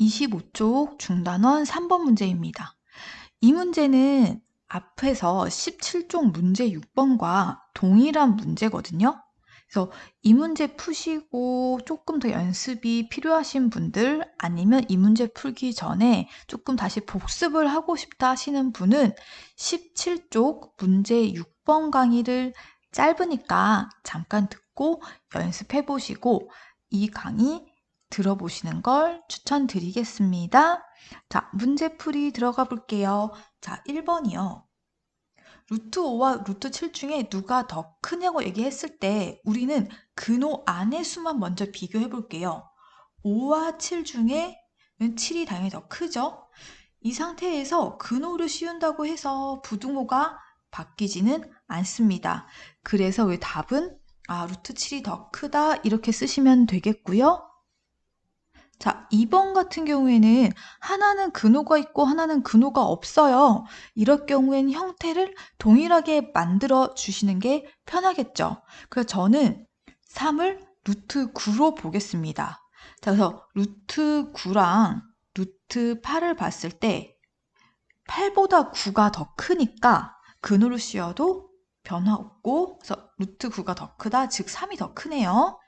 25쪽 중단원 3번 문제입니다. 이 문제는 앞에서 17쪽 문제 6번과 동일한 문제거든요. 그래서 이 문제 푸시고 조금 더 연습이 필요하신 분들 아니면 이 문제 풀기 전에 조금 다시 복습을 하고 싶다 하시는 분은 17쪽 문제 6번 강의를 짧으니까 잠깐 듣고 연습해 보시고 이 강의 들어보시는 걸 추천드리겠습니다. 자, 문제풀이 들어가 볼게요. 자, 1번이요. 루트 5와 루트 7 중에 누가 더 크냐고 얘기했을 때 우리는 근호 안의 수만 먼저 비교해 볼게요. 5와 7 중에 7이 당연히 더 크죠? 이 상태에서 근호를 씌운다고 해서 부등호가 바뀌지는 않습니다. 그래서 왜 답은 아, 루트 7이 더 크다 이렇게 쓰시면 되겠고요. 자, 2번 같은 경우에는 하나는 근호가 있고 하나는 근호가 없어요. 이럴 경우에는 형태를 동일하게 만들어 주시는 게 편하겠죠. 그래서 저는 3을 루트 9로 보겠습니다. 자, 그래서 루트 9랑 루트 8을 봤을 때 8보다 9가 더 크니까 근호를 씌워도 변화 없고 그래서 루트 9가 더 크다, 즉 3이 더 크네요.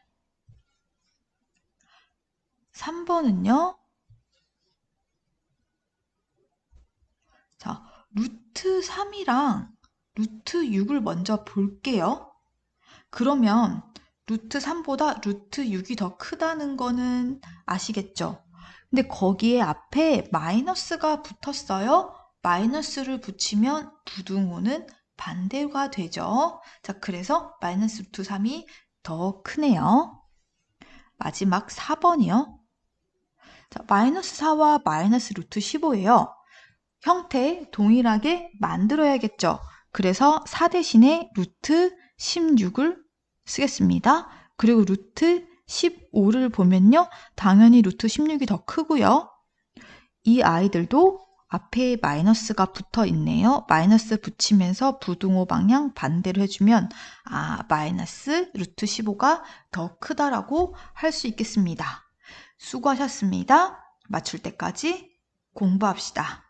3번은요. 자, 루트 3이랑 루트 6을 먼저 볼게요. 그러면 루트 3보다 루트 6이 더 크다는 거는 아시겠죠? 근데 거기에 앞에 마이너스가 붙었어요. 마이너스를 붙이면 부등호는 반대가 되죠. 자, 그래서 마이너스 루트 3이 더 크네요. 마지막 4번이요. 자, 마이너스 4와 마이너스 루트 15예요. 형태 동일하게 만들어야겠죠. 그래서 4 대신에 루트 16을 쓰겠습니다. 그리고 루트 15를 보면요. 당연히 루트 16이 더 크고요. 이 아이들도 앞에 마이너스가 붙어 있네요. 마이너스 붙이면서 부등호 방향 반대로 해주면 아 마이너스 루트 15가 더 크다라고 할 수 있겠습니다. 수고하셨습니다. 맞출 때까지 공부합시다.